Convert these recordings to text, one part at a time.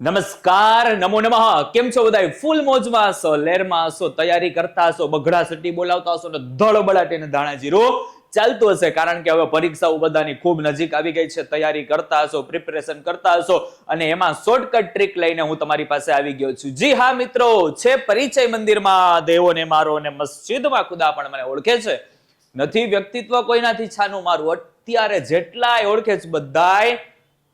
નમસ્કાર, નમો નમઃ. કેમ છો બધા ફૂલ મોજમાં હશો લેરમાં હશો, તૈયારી કરતા હશો, બગડા સટી બોલાવતા હશો ને ધળ બળાટે ને ધાણા જીરું ચાલતું હશે. કારણ કે હવે પરીક્ષાઓ બધાની ખૂબ નજીક આવી ગઈ છે. તૈયારી કરતા હશો પ્રિપેરેશન કરતા હશો અને એમાં શોર્ટકટ ટ્રીક લઈને હું તમારી પાસે આવી ગયો છું. જી હા, મિત્રો, છે પરિચય મંદિરમાં દેવોને મારો અને મસ્જિદમાં ખુદા પણ મને ઓળખે છે. નથી વ્યક્તિત્વ કોઈનાથી છાનું મારું. અત્યારે જેટલાય ઓળખે છે બધાય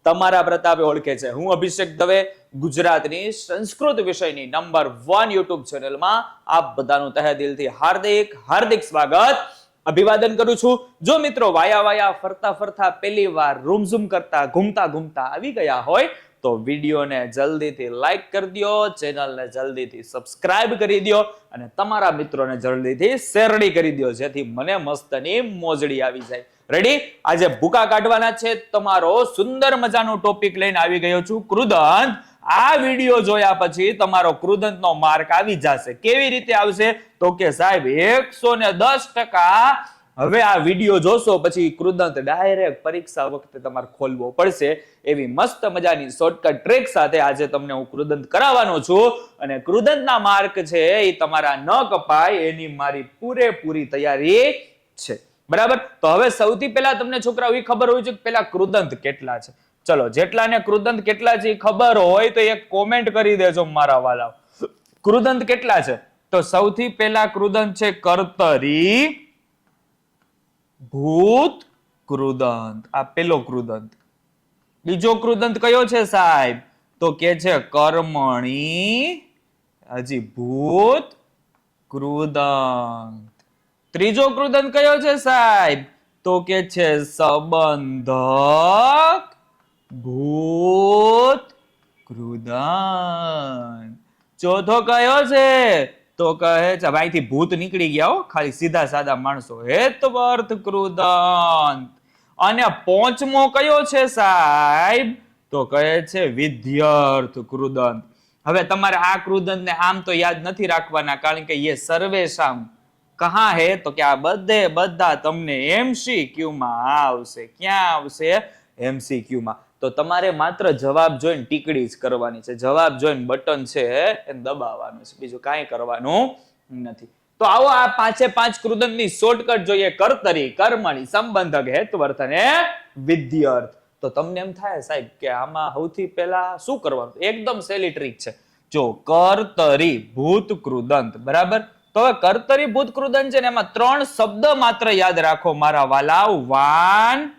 તમારા પ્રતાપે ઓળખે છે. હું અભિષેક દવે, ગુજરાતની સંસ્કૃત વિષયની નંબર વન યુટ્યુબ ચેનલમાં આપ બધાનું તહે દિલથી હાર્દિક હાર્દિક સ્વાગત. અભિવાદન કરું છું. જો મિત્રો વાયા વાયા, ફરતા ફરતા, પહેલી વાર રૂમઝૂમ કરતા, ઘૂમતા ઘૂમતા આવી ગયા હોય, તો વિડીયોને જલ્દીથી લાઈક કરી દો ચેનલને જલ્દીથી સબસ્ક્રાઇબ કરી દો અને તમારા મિત્રોને જલ્દીથી શેરડી કરી દો, જેથી મને મસ્તની મોજડી આવી જાય. રેડી આજે ભૂકા કાઢવાના છે. તમારો સુંદર મજાનો ટોપિક લઈને આવી ગયો છું. કૃદંત, આ વીડિયો જોયા પછી તમારો કૃદંતનો માર્ક આવી જશે. કેવી રીતે આવશે? તો કે સાહેબ, એકસો ને દસ ટકા હવે આ વીડિયો જોશો પછી કૃદંત ડાયરેક્ટ પરીક્ષા વખતે તમારે ખોલવો પડશે. એવી મસ્ત મજાની શોર્ટકટ ટ્રેક સાથે આજે તમને હું કૃદંત કરાવવાનો છું. અને કૃદંતના માર્ક છે એ તમારા ન કપાય. એની મારી પૂરેપૂરી તૈયારી છે. બરાબર? તો હવે સૌથી પહેલા તમને છોકરાઓ એ ખબર હોય છે કે પેલા કૃદંત કેટલા છે. ચલો, જેટલાને કૃદંત કેટલા છે એ ખબર હોય તો એક કોમેન્ટ કરી દેજો મારા વાલા. કૃદંત કેટલા છે? તો સૌથી પહેલા કૃદંત છે કર્તરી, ભૂત કૃદંત. આ પેલો કૃદંત. બીજો કૃદંત કયો છે સાહેબ? તો કે છે કર્મણી, હજી ભૂત કૃદંત. ત્રીજો કૃદંત કયો છે સાહેબ? તો કે છે સંબંધક ભૂત કૃદંત ચોથો કયો છે? તો કહે છે અહીંથી ભૂત નીકળી ગયા હો, ખાલી સીધા સાદા માણસો હેતવર્થ કૃદંત અને પોંચમો કયો છે સાહેબ? તો કહે છે, વિદ્યાર્થ કૃદંત હવે તમારે આ કૃદંતને આમ તો યાદ નથી રાખવાના, કારણ કે એ સર્વેશામ કહા હે? તો કે આ બધે બધા તમને એમસીક્યુમાં આવશે. ક્યાં આવશે? એમસીક્યુમાં તો તમારે માત્ર જવાબ જોઈને ટીકડી જ કરવાની છે. જવાબ જોઈને બટન છે એ દબાવવાનું છે. બીજું કાંઈ કરવાનું નથી. તો આવો આ પાંચે પાંચ કૃદંતની શોર્ટકટ જોઈએ. કર્તરી, કર્મણી, સંબંધક હેતવર્થ અને વિદ્યાર્થ. તો તમને એમ થાય સાહેબ કે આમાં સૌથી પહેલા શું કરવાનું? એકદમ સેલી ટ્રીક છે. જો કર્તરી, ભૂત કૃદંત. બરાબર? તો હવે કર્તરી ભૂત કૃદન છે ને એમાં ત્રણ શબ્દ માત્ર યાદ રાખો મારા વાલા. વાન,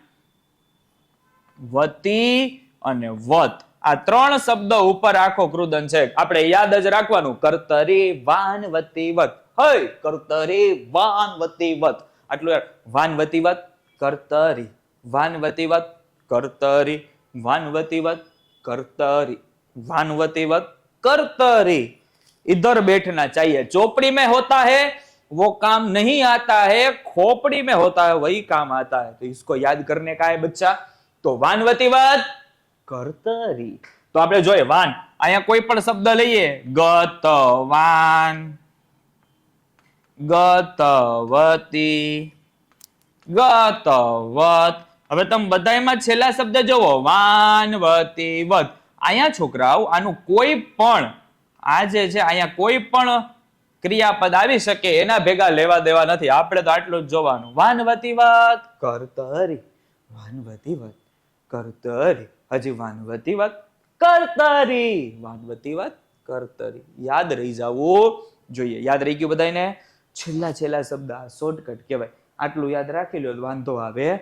વતી અને વત. આ ત્રણ શબ્દ ઉપર આખો કૃદન છે. આપણે યાદ જ રાખવાનું. કર્તરી, વાન, વતી, વત. હય, કર્તરી, વાન, વતી, વત. આટલું વાન, વતી, વત, કર્તરી. વાનવતી વત કર્તરી. વાનવતી વત કર્તરી. વાનવતી વત, કર્તરી. इधर बैठना चाहिए चोपड़ी में होता है वो काम नहीं आता है खोपड़ी में होता है वही काम आता है तो इसको याद करने का है बच्चा तो વાનવતી વત કર્તરી તો આપણે જોઈએ વાન અહીંયા કોઈ પણ શબ્દ લઈએ ગત વાન ગતવતી ગતવત હવે તમે બધાયમાં છેલ્લા શબ્દ જોવો વાનવતી વત અહીંયા છોકરાઓ આનું કોઈ પણ આ જે છે અહીંયા કોઈ પણ ક્રિયાપદ આવી શકે એના ભેગા લેવા દેવા નથી. આપણે તો આટલું જ જોવાનું. વાનવતી વાત. કરતરી. વાનવતી વાત. કરતરી. હજી વાનવતી વાત. કરતરી. વાનવતી વાત. કરતરી. યાદ રહી જવું જોઈએ. યાદ રહી ગયું બધાને છેલ્લા છેલ્લા શબ્દ આ શોર્ટકટ કહેવાય. આટલું યાદ રાખી લો વાંધો આવે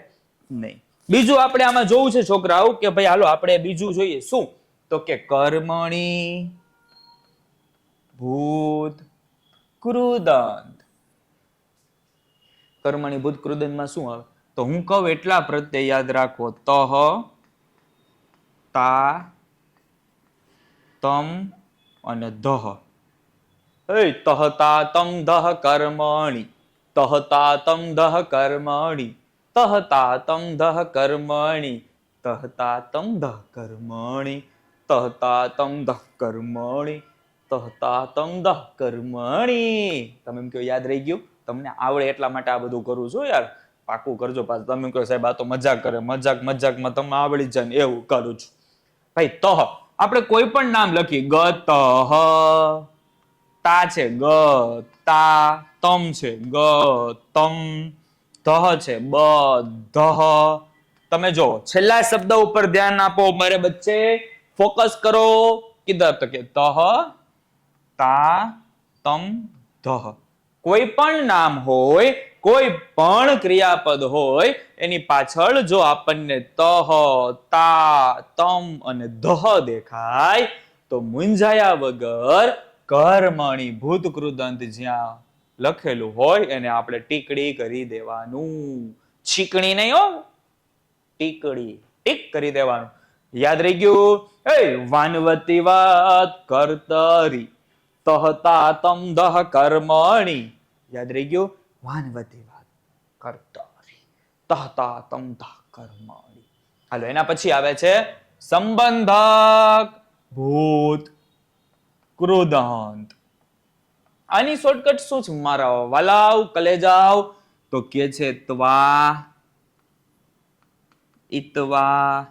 નહીં. બીજું આપણે આમાં જોવું છે છોકરાઓ કે ભાઈ હાલો, આપણે બીજું જોઈએ. શું? તો કે કર્મણી. ભૂત કૃદંત કર્મણી ભૂત કૃદંતમાં શું આવે? તો હું કહું એટલા પ્રત્યે યાદ રાખો, તહ, તા, તમ અને દહ એ તહતા તમ દહ કર્મણી. તહતા તમ દહ કર્મણી. તહતા તમ દહ કર્મણી. તહતા તમ દહ કર્મણી. તહતા તમ દહ કર્મણી. તહતા તમ કર્મણી. તમે એમ કહો યાદ રહી ગયું? તમને આવડે એટલા માટે આ બધું કરું છું યાર. પાકું કરજો પાછું. તમે કહો સાહેબ, આ તો મજાક કરે. મજાક, મજાકમાં તમે આવડી જાય ને એવું કરું છું. ભાઈ, તહ. આપણે કોઈ પણ નામ લખી ગ તહ તા છે ગ, તા, તમ છે ગ, તમ, ધહ છે બ, ધહ. તમે જો છેલ્લા શબ્દ ઉપર ધ્યાન આપો મારે બચ્ચે. ફોકસ કરો. કિધર તો કે તહ તા, તમ, ધહ. કોઈ પણ નામ હોય, કોઈ પણ ક્રિયાપદ હોય, એની પાછળ જો આપણને તહ, તા, તમ અને ધહ દેખાય, તો મૂંઝાયા વગર કર્મણી ભૂતકૃદંત જ્યાં લખેલું હોય, એને આપણે ટીકડી કરી દેવાનું. છીકણી નહીં હો. ટીકડી, ટીક કરી દેવાનું. યાદ રહી ગયું? એ, વાનવતી વાત કરતરી. તહતા તમ દહ કર્મણી. યાદ રહી ગયું? વાનવતી વાત કરતરી. તહતા તમ દહ કર્મણી. હાલો, એના પછી આવે છે સંબંધક, ભૂત ક્રોધાંત આની શોર્ટકટ શું છે? મારા વાલાવ, કલેજાવ. તો કે છે, ત્વા ઇતવા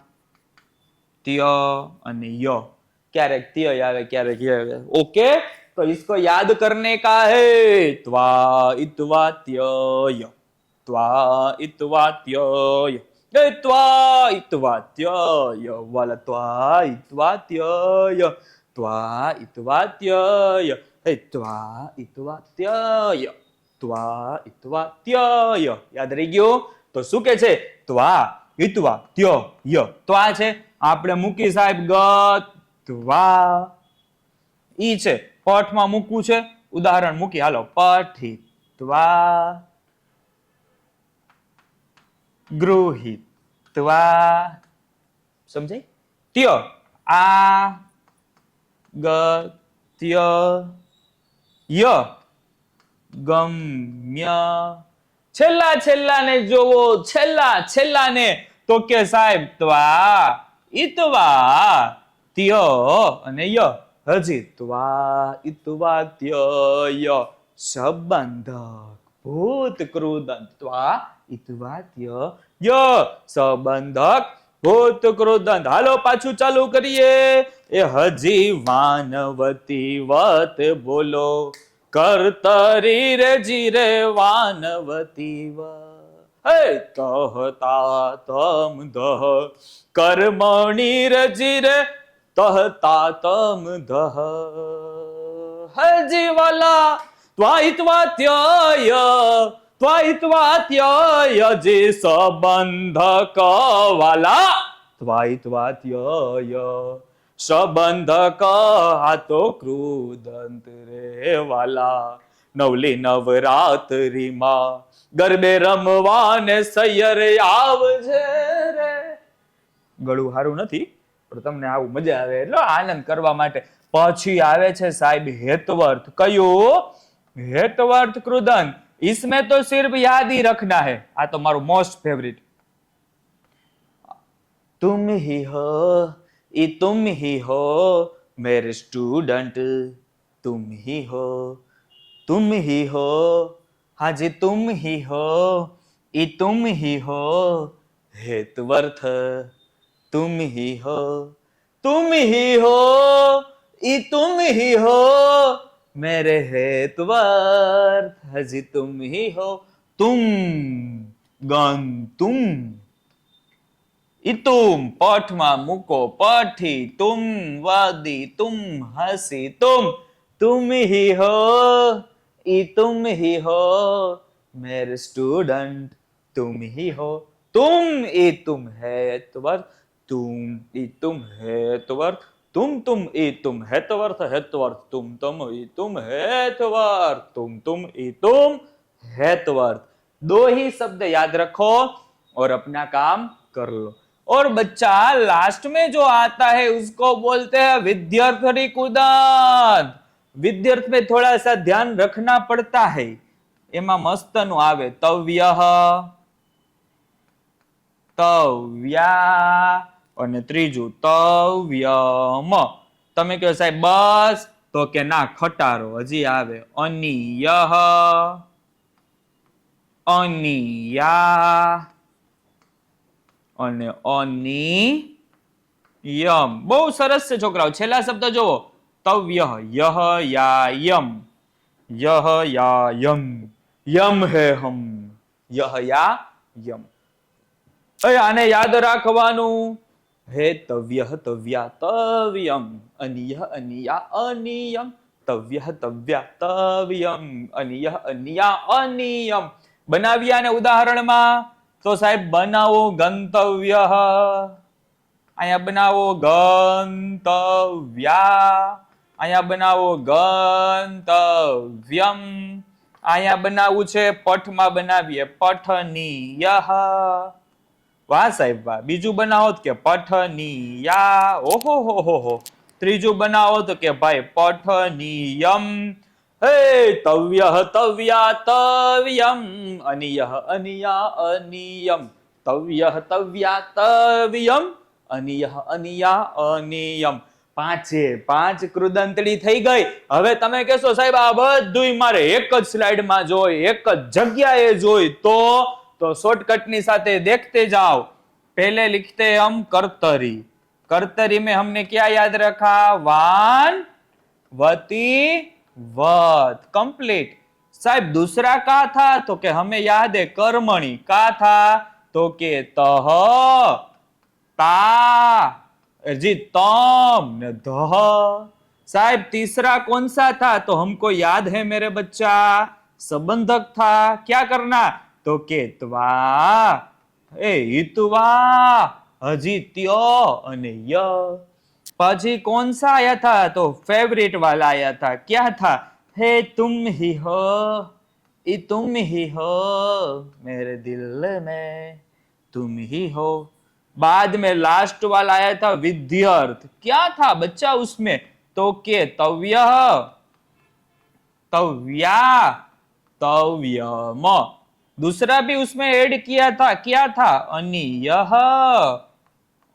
ત્ય અને ય. ક્યારેક ત્ય આવે, ક્યારેક ય આવે. ઓકે? તો इसको याद करने का है त्वा इत्वा त्य त्वा इत्वा त्य ए त्वा इत्वा त्य वाला त्वा इत्वा त्य त्वा इत्वा त्य ए त्वा इत्वा त्य ત્વા ઇત્વા ત્ય યાદ રહી ગયું તો શું કે છે ત્વા ઇત્વા ત્ય ય ત્વા છે આપણે મૂકી સાહેબ ગ ત્વા ઈ છે પઠમાં મૂકવું છે. ઉદાહરણ મૂકી, હાલો, પઠિત્વા ગૃહિત્વા. સમજાય? ત્ય આ ગત્ય ય ગમ્ય. છેલ્લા છેલ્લા ને જોવો, છેલ્લા છેલ્લા ને તો કે સાહેબ, ત્વા ઇતવા ત્ય અને ય. હજી ત્વા ઇતવા ય સંબંધક ભૂત કૃદંત ત્વા ઇતવા ય સંબંધક ભૂત કૃદંત હાલો, પાછું ચાલુ કરીએ. એ હજી વાનવતી વત બોલો. કરતરી રે જીરે વાનવતી વ હે, કહતા તમ દહ કર્મણી રે જીરે તહતા તમ દહ હજી વાલા ત્વાઇત્વા ત્યય ત્વાઇત્વા ત્યય જે સંબંધક વાલા ત્વાઇત્વા ત્યય સંબંધક હાતો ક્રુદંત રે વાલા નવલી નવરાત્રીમાં ગરબે રમવાને સૈયર આવજે રે ગળું સારું નથી પણ તમને આવું મજા આવે એટલે આનંદ કરવા માટે પછી આવે છે સાહેબ હેતવર્થ કયું હેતવર્થ કૃદંત इसमें तो सिर्फ याद ही रखना है આ તો મારું મોસ્ટ ફેવરિટ तुम ही हो ये तुम ही हो मेरे स्टूडेंट तुम ही हो तुम ही हो हाँ जी तुम ही हो ये तुम ही हो हेतवर्थ तुम ही हो तुम ही हो ये तुम ही हो मेरे हेतवर्थ हजी तुम ही हो तुम गन तुम ઇતુમ પઠમાં મૂકો પઠી તુમ વાદી તુમ હસી તુમ तुम ही हो ई तुम ही हो मेरे स्टूडेंट तुम ही हो तुम ई तुम है त्वर्थ तुम ई तुम है त्वर्थ तुम तुम ई तुम है त्वर्थ है त्वर्थ तुम तुम ई तुम है त्वर्थ तुम तुम ई तुम है त्वर्थ दो ही शब्द याद रखो और अपना काम कर लो और बच्चा लास्ट में जो आता है उसको बोलते हैं विद्यार्थी कुदान विद्यार्थ में थोड़ा सा ध्यान रखना पड़ता है એમાં મસ્તનું આવે તવ્ય તવ્યા અને ત્રીજું તવ્યમ. તમે કહો સાહેબ, બસ? તો કે ના, ખટારો હજી આવે. અનિય. અનિયા. અને અની યમ બહુ સરસ છે છોકરાઓ. છેલ્લા શબ્દ જુઓ. તવ્ય યહ યા યમ યહ યા યમ હે હમ. યહ યા યમ અય આને યાદ રાખવાનું. હે તવ્ય તવ્યા તવ્યમ અનિય અનિયા અનિયમ તવ્ય તવ્યા તવ્યમ અનિય અનિયા અનિયમ બનાવ્યા અને ઉદાહરણમાં તો સાહેબ બનાવો ગંતવ્ય અહીંયા બનાવો ગંતવ્યા અહીંયા બનાવો ગંતવ્યમ અહીંયા બનાવવું છે પઠમાં બનાવીએ પઠનીય વાહ સાહેબ, વાહ. બીજું બનાવો કે પઠનીયા. ઓહો, હો હો હો. ત્રીજું બનાવો તો કે ભાઈ પઠનીયમ. હે, તવ્ય તવ્યા તવ્યમ. અનિય અનિયા અનિયમ. તવ્ય તવ્યા તવ્યમ. અનિય અનિયા અનિયમ. પાંચે, પાંચ કૃદંતડી થઈ ગઈ. હવે તમે કહેશો, સાહેબ, આ બધુંય મારે એક જ સ્લાઇડમાં જોઈ એક જ જગ્યાએ જોઈ તો તો શોર્ટકટ ની સાથે देखते जाओ पहले लिखते हम कर्तरी कर्तरी में हमने क्या याद रखा वान वती वत कंप्लीट साहब दूसरा का था तो कि हमें याद है कर्मणि का था तो के तह ता जी तम ने दह साहब तीसरा कौन सा था तो हमको याद है मेरे बच्चा संबंधक था क्या करना तो के त्वा ए हितवा हजी त्यो અને ય પછી कौन सा आया था तो फेवरेट वाला आया था क्या था हे तुम ही हो ये तुम ही हो मेरे दिल में तुम ही हो बाद में लास्ट वाला आया था विद्यार्थ क्या था बच्चा उसमें तो के तव्य तव्या तव्यम दूसरा भी उसमें ऐड किया था, क्या था? अनिय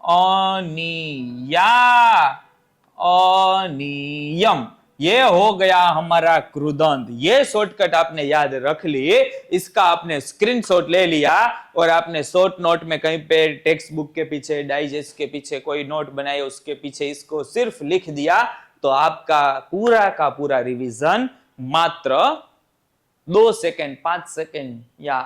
अनिया। अनियम। ये हो गया हमारा क्रुदंत। ये शॉर्टकट आपने याद रख लिए इसका आपने स्क्रीनशॉट ले लिया और आपने शॉर्ट नोट में कहीं पे टेक्स्ट बुक के पीछे डाइजेस्ट के पीछे, कोई नोट बनाए उसके पीछे इसको सिर्फ़ लिख दिया तो आपका पूरा का पूरा रिवीजन मात्र दो सेकंड पांच सेकंड या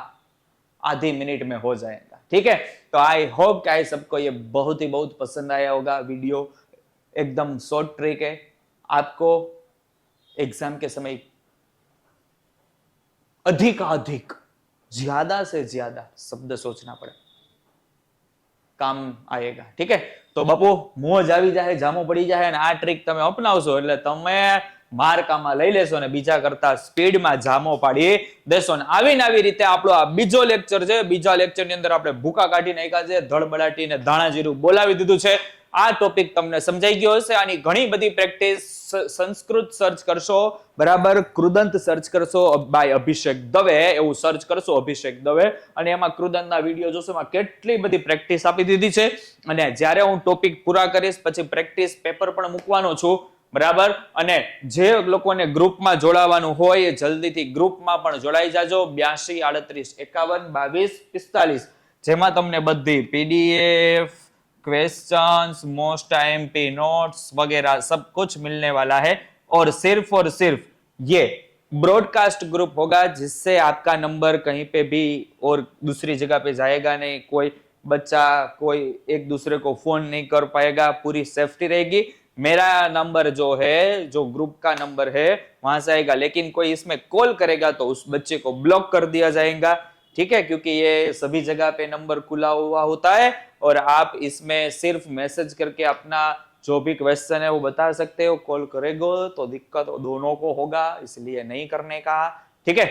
आधी मिनट में हो जाएगा ठीक है तो आई होप कि आई सबको ये बहुत ही बहुत पसंद आया होगा वीडियो एकदम शॉर्ट ट्रिक है आपको एग्जाम के समय अधिकाधिक ज्यादा से ज्यादा शब्द सोचना पड़े કામ આયેગા ઠીક હે તો બાપુ મોજ આવી જાય જામો પડી જાય અને આ ટ્રીક તમે અપનાવશો એટલે તમે માર્કામાં લઈ લેશો અને બીજા કરતા સ્પીડમાં જામો પાડી દેશો. ને આવીને આવી રીતે આપણો આ બીજો લેક્ચર છે. બીજા લેક્ચરની અંદર આપણે ભૂકા કાઢી નાખ્યા છે ધળબડાટી ને ધાણાજીરું બોલાવી દીધું છે. આ ટોપિક તમને સમજાઈ ગયો હશે. આની ઘણી બધી પ્રેક્ટિસ સંસ્કૃત સર્ચ કરશો. બરાબર? કૃદંત સર્ચ કરશો બાય અભિષેક દવે. એવું સર્ચ કરશો અભિષેક દવે. અને એમાં કૃદંતના વીડિયો જોશો. એમાં કેટલી બધી પ્રેક્ટિસ આપી દીધી છે. અને જ્યારે હું ટોપિક પૂરા કરીશ, પછી પ્રેક્ટિસ પેપર પણ મૂકવાનો છું. બરાબર અને જે લોકોને ગ્રુપમાં જોડાવાનું હોય એ જલ્દીથી ગ્રુપમાં પણ જોડાઈ જાજો બ્યાસી આડત્રીસ એકાવન બાવીસ પિસ્તાલીસ જેમાં તમને બધી PDF questions most IMP notes वगैरह सब कुछ मिलने वाला है और सिर्फ और सिर्फ ये ब्रॉडकास्ट ग्रुप होगा जिससे आपका नंबर कहीं पे भी और दूसरी जगह पे जाएगा नहीं कोई बच्चा कोई एक दूसरे को फोन नहीं कर पाएगा पूरी सेफ्टी रहेगी मेरा नंबर जो है जो ग्रुप का नंबर है वहां से आएगा लेकिन कोई इसमें कॉल करेगा तो उस बच्चे को ब्लॉक कर दिया जाएगा ठीक है क्योंकि ये सभी जगह पे नंबर खुला हुआ होता है और आप इसमें सिर्फ मैसेज करके अपना जो भी क्वेश्चन है वो बता सकते हो कॉल करेगो तो दिक्कत दोनों को होगा इसलिए नहीं करने का ठीक है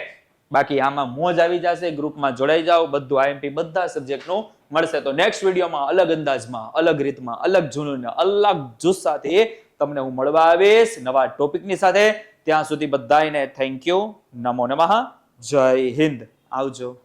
બાકી આમાં મોજ આવી જશે ગ્રુપમાં જોડાઈ જાઓ બધું આઈએમપી બધા સબ્જેક્ટનું મળશે. તો નેક્સ્ટ વિડીયોમાં અલગ અંદાજમાં, અલગ રીતમાં, અલગ જુનૂન અલગ જુસ્સ સાથે તમને હું મળવા આવીશ. નવા ટોપિકની સાથે ત્યાં સુધી બધાને થેન્ક યુ નમો નમઃ. જય હિન્દ. આવજો.